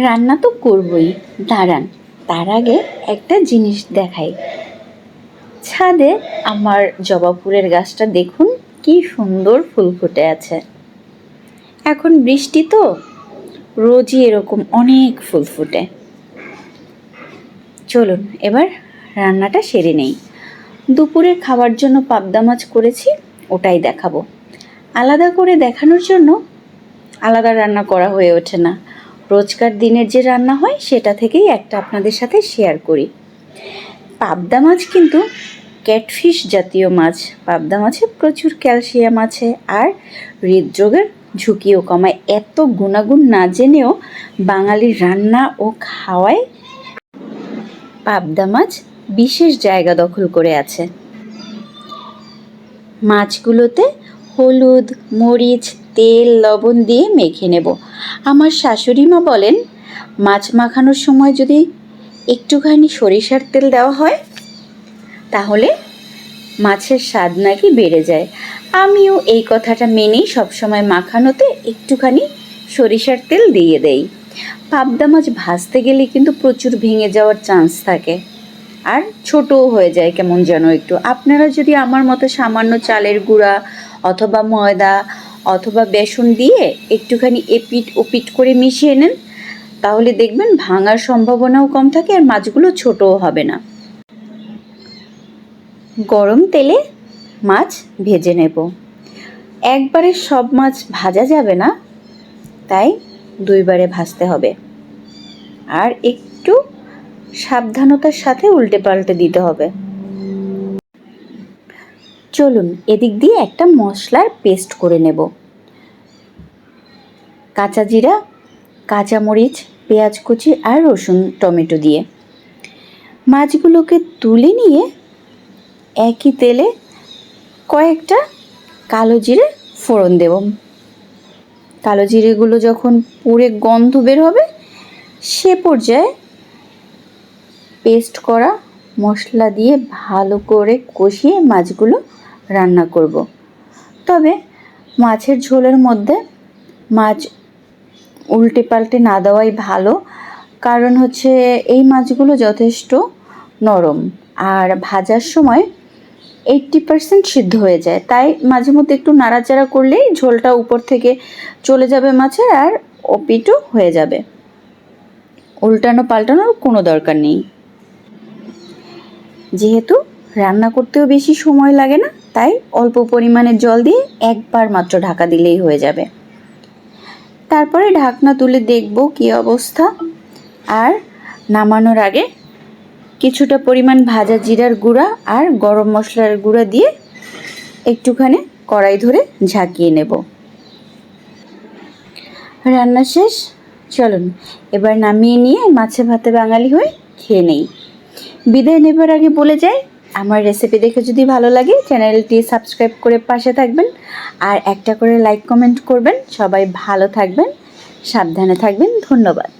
রান্না তো করবই। দাঁড়ান, তার আগে একটা জিনিস দেখাই। ছাদে আমার জবা ফুলের গাছটা দেখুন, কি সুন্দর ফুল ফুটে আছে। এখন বৃষ্টি তো, রোজই এরকম অনেক ফুল ফুটে। চলুন, এবার রান্নাটা সেরে নেই। দুপুরে খাবার জন্য পাবদা মাছ করেছি, ওটাই দেখাবো। আলাদা করে দেখানোর জন্য আলাদা রান্না করা হয়ে ওঠে না। রোজকার দিনের যে রান্না হয়, সেটা থেকেই একটা আপনাদের সাথে শেয়ার করি। পাবদা মাছ কিন্তু ক্যাটফিশ জাতীয় মাছ। পাবদা মাছে প্রচুর ক্যালসিয়াম আছে আর হৃদরোগের ঝুঁকিও কমায়। এত গুণাগুণ না জেনেও বাঙালির রান্না ও খাওয়ায় পাবদা মাছ বিশেষ জায়গা দখল করে আছে। মাছগুলোতে হলুদ, মরিচ তেল, লবণ দিয়ে মেখে নেব। আমার শাশুড়ি মা বলেন, মাছ মাখানোর সময় যদি একটুখানি সরিষার তেল দেওয়া হয়, তাহলে মাছের স্বাদ নাকি বেড়ে যায়। আমিও এই কথাটা মেনেই সবসময় মাখানোতে একটুখানি সরিষার তেল দিয়ে দেই। পাবদা মাছ ভাজতে গেলে কিন্তু প্রচুর ভেঙে যাওয়ার চান্স থাকে। আর ছোটও হয়ে যায় কেমন যেন একটু। আপনারা যদি আমার মতো সামান্য চালের গুঁড়া অথবা ময়দা অথবা বেসন দিয়ে একটুখানি এপিট ওপিট করে মিশিয়ে নেন, তাহলে দেখবেন ভাঙার সম্ভাবনাও কম থাকে আর মাছগুলো ছোটও হবে না। গরম তেলে মাছ ভেজে নেব। একবারে সব মাছ ভাজা যাবে না, তাই দুইবারে ভাজতে হবে। আর একটু সাবধানতার সাথে উল্টে পাল্টে দিতে হবে। চলুন এদিক দিয়ে একটা মশলার পেস্ট করে নেব। কাঁচা জিরা কাঁচামরিচ পেঁয়াজ কুচি আর রসুন, টমেটো দিয়ে। মাছগুলোকে তুলে নিয়ে একই তেলে কয়েকটা কালো জিরে ফোড়ন দেব। কালো জিরেগুলো যখন পুড়ে গন্ধ বের হবে, সে পর্যায়ে পেস্ট করা মশলা দিয়ে ভালো করে কষিয়ে মাছগুলো রান্না করব। তবে মাছের ঝোলের মধ্যে মাছ উল্টে পাল্টে না দেওয়াই ভালো। কারণ হচ্ছে এই মাছগুলো যথেষ্ট নরম। আর ভাজার সময় এইট্টি পার্সেন্ট সিদ্ধ হয়ে যায়। তাই মাঝে মধ্যে একটু নাড়াচাড়া করলেই ঝোলটা উপর থেকে চলে যাবে মাছের আর ওপিটও হয়ে যাবে। উল্টানো পাল্টানোর কোনো দরকার নেই। যেহেতু রান্না করতেও বেশি সময় লাগে না তাই অল্প পরিমাণে জল দিয়ে একবার মাত্র ঢাকা দিলেই হয়ে যাবে। তারপরে ঢাকনা তুলে দেখব কি অবস্থা। আর নামানোর আগে কিছুটা পরিমাণ ভাজা জিরার গুঁড়া আর গরম মশলার গুঁড়া দিয়ে একটুখানি কড়াই ধরে ঝাঁকিয়ে নেব। রান্না শেষ। চলুন, এবার নামিয়ে নিয়ে মাছে ভাতে বাঙালি হয়ে খেয়ে নেই। বিদায় নেবার আগে বলে যাই আমার রেসিপি দেখে যদি ভালো লাগে চ্যানেলটি সাবস্ক্রাইব করে পাশে থাকবেন। আর একটা করে লাইক কমেন্ট করবেন। সবাই ভালো থাকবেন, সাবধানে থাকবেন। ধন্যবাদ।